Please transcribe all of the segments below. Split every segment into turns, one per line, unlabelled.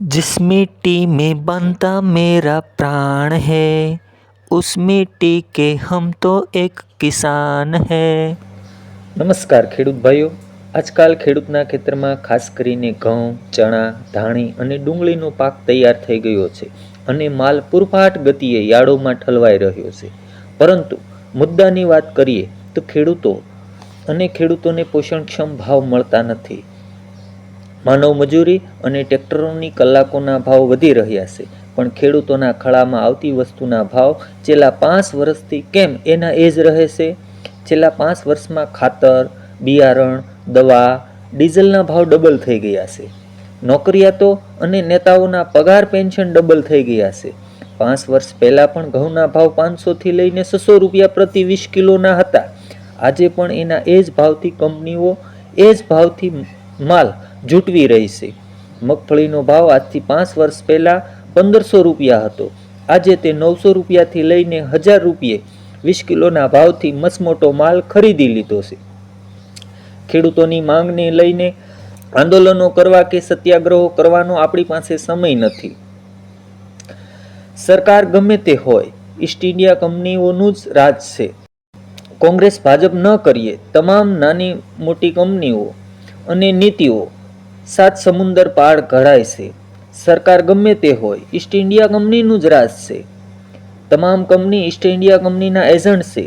जिस मिट्टी में बनता मेरा प्राण है उस मिट्टी के हम तो एक કિસાન હૈ
નમસ્કાર ખેડૂત ભાઈઓ આજકાલ ખેડૂતના ખેતરમાં ખાસ કરીને ઘઉં ચણા ધાણી અને ડુંગળીનો પાક તૈયાર થઈ ગયો છે અને માલ પૂરપાટ ગતિએ યાર્ડોમાં ઠલવાઈ રહ્યો છે પરંતુ મુદ્દાની વાત કરીએ તો ખેડૂતો અને ખેડૂતોને પોષણક્ષમ ભાવ મળતા નથી માનવ મજૂરી અને ટ્રેક્ટરોની કલાકોના ભાવ વધી રહ્યા છે. પણ ખેડૂતોના ખળામાં આવતી વસ્તુના ભાવ છેલ્લા પાંચ વર્ષથી કેમ એના એ જ રહે છે? છેલ્લા પાંચ વર્ષમાં ખાતર, બિયારણ, દવા, ડીઝલના ભાવ ડબલ થઈ ગયા છે. નોકરિયાતો અને નેતાઓના પગાર પેન્શન ડબલ થઈ ગયા છે. પાંચ વર્ષ પહેલાં પણ ઘઉંના ભાવ પાંચસોથી લઈને છસો રૂપિયા પ્રતિ વીસ કિલોના હતા. આજે પણ એના એ જ ભાવથી કંપનીઓ, એ જ ભાવથી માલ જૂટવી રહી મગફળીનો ભાવ આજથી પાંચ વર્ષ પહેલાં પંદરસો રૂપિયા હતો. આજે તે નવસો રૂપિયાથી લઈને હજાર રૂપિયે વીસ કિલોના ભાવથી મસમોટો માલ ખરીદી લીધો છે. ખેડૂતોની માંગને લઈને આંદોલનો કરવા કે સત્યાગ્રહો કરવાનો આપણી પાસે સમય નથી. સરકાર ગમે તે હોય, ઈસ્ટ ઇન્ડિયા કંપનીઓનું જ રાજ છે. કોંગ્રેસ ભાજપ ન કરીએ, તમામ નાની મોટી કંપનીઓ અને નીતિઓ સાત સમુંદર પાર ઘડાય છે. સરકાર ગમે તે હોય ઈસ્ટ ઇન્ડિયા કંપનીનું જ રાજ છે. તમામ કંપની ઈસ્ટ ઇન્ડિયા કંપનીના એજન્ટ છે.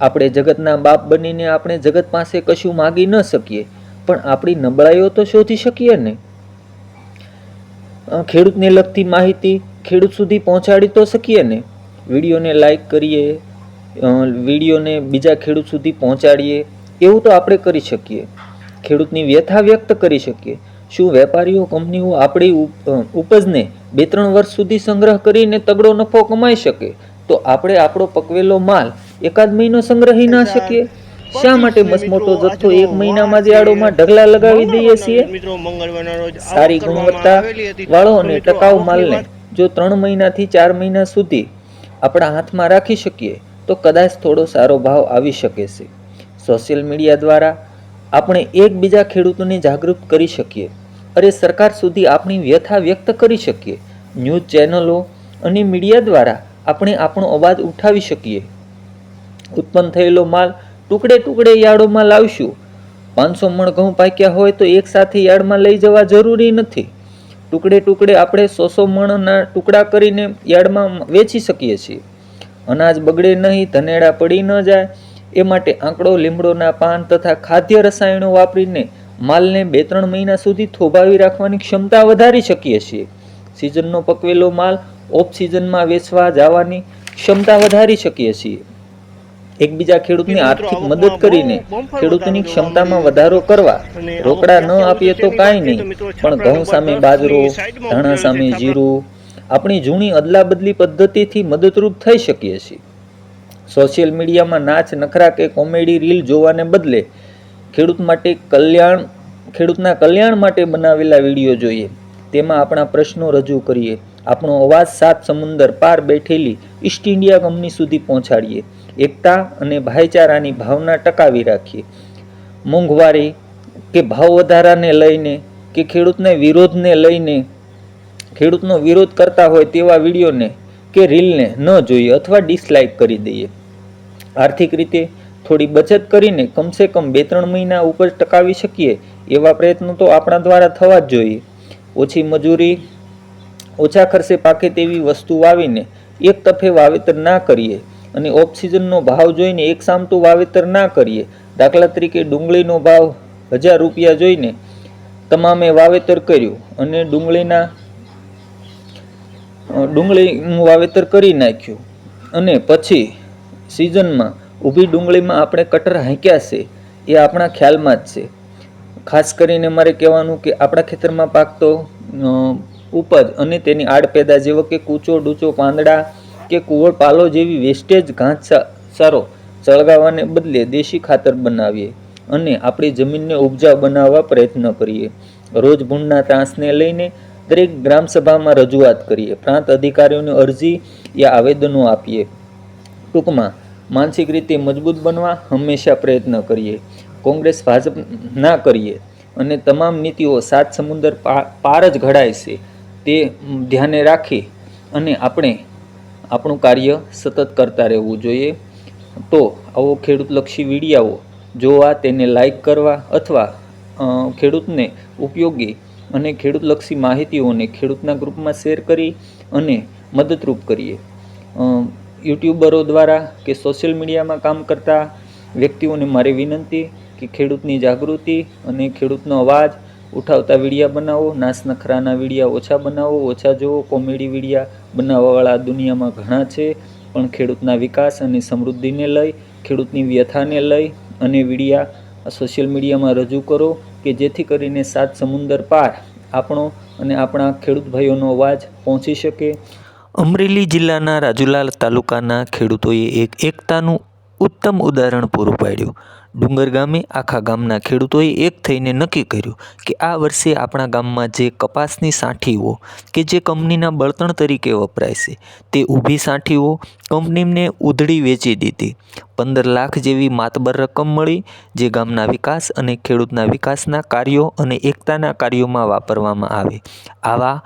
આપણે જગતના બાપ બનીને આપણે જગત પાસે કશું માગી ન શકીએ, પણ આપણી નબળાઈઓ તો શોધી શકીએ ને? ખેડૂતને લગતી માહિતી ખેડૂત સુધી પહોંચાડી તો શકીએ ને? વિડીયોને લાઈક કરીએ વિડીયોને બીજા ખેડૂત સુધી પહોંચાડીએ, એવું તો આપણે કરી શકીએ. ખેડૂતની વ્યથા વ્યક્ત કરી શકીએ. શું વેપારીઓ કંપનીઓ આપણી ઉપ- ઉપજને બે ત્રણ વર્ષ સુધી સંગ્રહ કરીને તગડો નફો કમાઈ શકે? તો આપણે આપણો પકવેલો માલ એકાદ મહિનો સંગ્રહી ના શકીએ? શા માટે મસમોટો જથ્થો એક મહિનામાં જ યાર્ડોમાં ઢગલા લગાવી દઈએ છીએ? સારી ગુણવત્તા વાળો અને ટકાઉ માલને જો ત્રણ મહિનાથી ચાર મહિના સુધી આપણા હાથમાં રાખી શકીએ તો કદાચ થોડો સારો ભાવ આવી શકે છે. સોશિયલ મીડિયા દ્વારા આપણે એકબીજા ખેડૂતોને જાગૃત કરી શકીએ અરે સરકાર સુધી આપણી વ્યથા વ્યક્ત કરી શકીએ. ન્યૂઝ ચેનલો અને મીડિયા દ્વારા આપણે આપણો અવાજ ઉઠાવી શકીએ. ઉત્પન્ન થયેલો માલ ટુકડે ટુકડે યાર્ડોમાં લાવશું. પાંચસો મણ ઘઉં પાક્યા હોય તો એક સાથે યાર્ડમાં લઈ જવા જરૂરી નથી. ટુકડે ટુકડે આપણે સો સો મણના ટુકડા કરીને યાર્ડમાં વેચી શકીએ છીએ. અનાજ બગડે નહીં, ધનેડા પડી ન જાય એ માટે આંકડો લીમડોના પાન તથા ખાદ્ય રસાયણો વાપરીને માલને બે ત્રણ મહિના સુધી થોભાવી રાખવાની ક્ષમતા વધારી શકીએ છીએ. સિઝનનો પકવેલો માલ ઓફ સિઝનમાં વેચવા જવાની ક્ષમતા વધારી શકીએ છીએ. એકબીજા ખેડૂતની આર્થિક મદદ કરીને ખેડૂતની ક્ષમતામાં વધારો કરવા રોકડા ન આપીએ તો કાંઈ નહીં. પણ ઘઉં સામે બાજરો ધાણા સામે જીરું આપણી જૂની અદલાબદલી પદ્ધતિથી મદદરૂપ થઈ શકીએ છીએ. સોશિયલ મીડિયામાં નાચ, નખરા કે કોમેડી રીલ જોવાને બદલે ખેડૂત માટે કલ્યાણ, ખેડૂતના કલ્યાણ માટે બનાવેલા વીડિયો જોઈએ. તેમાં આપણા પ્રશ્નો રજૂ કરીએ. આપણો અવાજ સાત સમુંદર પાર બેઠેલી ઈસ્ટ ઇન્ડિયા કંપની સુધી પહોંચાડીએ. એકતા અને ભાઈચારાની ભાવના ટકાવી રાખીએ. મોંઘવારી કે ભાવ વધારાને લઈને કે ખેડૂતને વિરોધને લઈને ખેડૂતનો વિરોધ કરતા હોય તેવા વિડીયોને કે રીલને ન જોઈએ અથવા ડિસલાઇક કરી દઈએ. આર્થિક રીતે થોડી બચત કરીને કમસે કમ બે ત્રણ મહિના ઉપજ ટકાવી શકીએ એવા પ્રયત્નો તો આપણા દ્વારા થવા જ જોઈએ. ઓછી મજૂરી, ઓછા ખર્ચે પાકે તેવી વસ્તુ વાવીને એક તફે વાવેતર ના કરીએ અને ઓફ સિઝનનો ભાવ જોઈને એક સામતું વાવેતર ના કરીએ. દાખલા તરીકે ડુંગળીનો ભાવ હજાર રૂપિયા જોઈને તમામે વાવેતર કર્યું અને ડુંગળીના ડુંગળીનું વાવેતર કરી નાખ્યું અને પછી સિઝનમાં ઊભી ડુંગળીમાં આપણે કટર હાંક્યા છે, એ આપણા ખ્યાલમાં જ છે. ખાસ કરીને મારે કહેવાનું કે આપણા ખેતરમાં પાકતો ઉપજ અને તેની આડપેદા જેવો કે કૂચો, ડૂચો, પાંદડા કે કુવળ પાલો જેવી વેસ્ટેજ ઘાસ સારો ચળગાવવાને બદલે દેશી ખાતર બનાવીએ અને આપણી જમીનને ઉપજાઉ બનાવવા પ્રયત્ન કરીએ. રોજ ભૂંડના ત્રાસને લઈને દરેક ગ્રામસભામાં રજૂઆત કરીએ. પ્રાંત અધિકારીઓને અરજી યા આવેદનો આપીએ. ટૂંકમાં માનસિક રીતે મજબૂત બનવા હંમેશા પ્રયત્ન કરીએ. કોંગ્રેસ ભાજપ ના કરીએ. અને તમામ નીતિઓ સાત સમુદર પાર જ ઘડાય છે.
તે ધ્યાને રાખી અને આપણે આપણું કાર્ય સતત કરતા રહેવું જોઈએ. તો આવો ખેડૂતલક્ષી વિડીયાઓ. જોવા તેને લાઈક કરવા અથવા ખેડૂતને ઉપયોગી અને ખેડૂતલક્ષી માહિતીઓને ખેડૂતના ગ્રુપમાં શેર કરી અને મદદરૂપ કરીએ. યુટ્યુબરો દ્વારા કે સોશિયલ મીડિયામાં કામ કરતા વ્યક્તિઓને મારી વિનંતી કે ખેડૂતની જાગૃતિ અને ખેડૂતનો અવાજ ઉઠાવતા વિડીયા બનાવો નાસ નખરાના વિડીયા ઓછા બનાવો, ઓછા જુઓ, કોમેડી વિડીયા બનાવવાવાળા દુનિયામાં ઘણા છે, પણ ખેડૂતના વિકાસ અને સમૃદ્ધિને લઈ, ખેડૂતની વ્યથાને લઈ અને વિડીયા સોશિયલ મીડિયામાં રજૂ કરો કે જેથી કરીને સાત સમુંદર પાર આપણો અને આપણા ખેડૂત ભાઈઓનો અવાજ પહોંચી શકે.
અમરેલી જિલ્લાના રાજુલા તાલુકાના ખેડૂતોએ એક એકતાનું ઉત્તમ ઉદાહરણ પૂરું પાડ્યું. ડુંગર ગામે આખા ગામના ખેડૂતોએ એક થઈને નક્કી કર્યું કે આ વર્ષે આપણા ગામમાં જે કપાસની સાંઠીઓ કે જે કંપનીના બળતણ તરીકે વપરાય છે, તે ઊભી સાંઠીઓ કંપનીને ઉધડી વેચી દીધી. પંદર લાખ જેવી માતબર રકમ મળી, જે ગામના વિકાસ અને ખેડૂતના વિકાસના કાર્યો અને એકતાના કાર્યોમાં વાપરવામાં આવે. આવા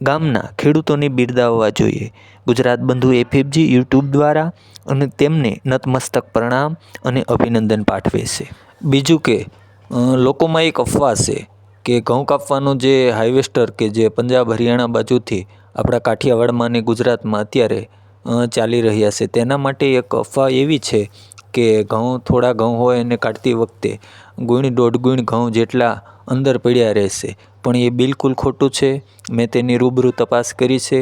ગામના ખેડૂતોને બિરદાવવા જોઈએ. ગુજરાત બંધુ એફએફજી યુટ્યુબ દ્વારા અને તેમને નતમસ્તક પ્રણામ અને અભિનંદન પાઠવે છે. બીજું કે લોકોમાં એક અફવા છે કે ઘઉં કાપવાનું જે હાઇવેસ્ટર કે જે પંજાબ હરિયાણા બાજુથી આપણા કાઠિયાવાડમાં અને ગુજરાતમાં અત્યારે ચાલી રહ્યા છે. તેના માટે એક અફવા એવી છે કે ઘઉં, થોડા ઘઉં હોય એને કાઢતી વખતે ગુણ દોઢ ગુણ ઘઉં જેટલા અંદર પડ્યા રહેશે. પણ એ બિલકુલ ખોટું છે. મેં તેની રૂબરૂ તપાસ કરી છે.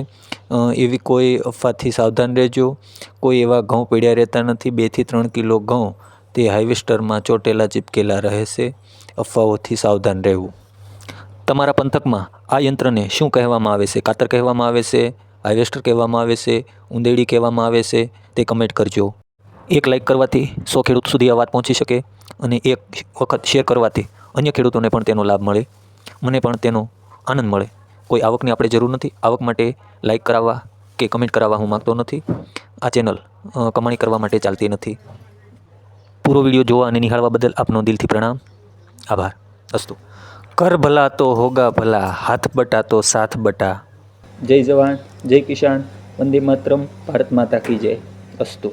એવી કોઈ અફવાથી સાવધાન રહેજો. કોઈ એવા ઘઉં પડ્યા રહેતા નથી. બેથી ત્રણ કિલો ઘઉં તે હાઇવેસ્ટરમાં ચોટેલા ચીપકેલા રહેશે. અફવાઓથી સાવધાન રહેવું. તમારા પંથકમાં આ યંત્રને શું કહેવામાં આવે છે? કાતર કહેવામાં આવે છે? હાઇવેસ્ટર કહેવામાં આવે છે? ઉંદેડી કહેવામાં આવે છે? તે કમેન્ટ કરજો. એક લાઇક કરવાથી સો ખેડૂત સુધી આ વાત પહોંચી શકે અને એક વખત શેર કરવાથી અન્ય ખેડૂતોને પણ તેનો લાભ મળે. મને પણ તેનો આનંદ મળે. કોઈ આવકની આપણે જરૂર નથી. આવક માટે લાઈક કરાવવા કે કમેન્ટ કરાવવા હું માગતો નથી. આ ચેનલ કમાણી કરવા માટે ચાલતી નથી. પૂરો વીડિયો જોવા અને નિહાળવા બદલ આપનો દિલથી પ્રણામ. આભાર. અસ્તુ. કર ભલા તો હોગા ભલા, હાથ બટા તો સાથ બટા.
જય જવાન, જય કિસાન, વંદે માતરમ, ભારત માતા કી જય. અસ્તુ.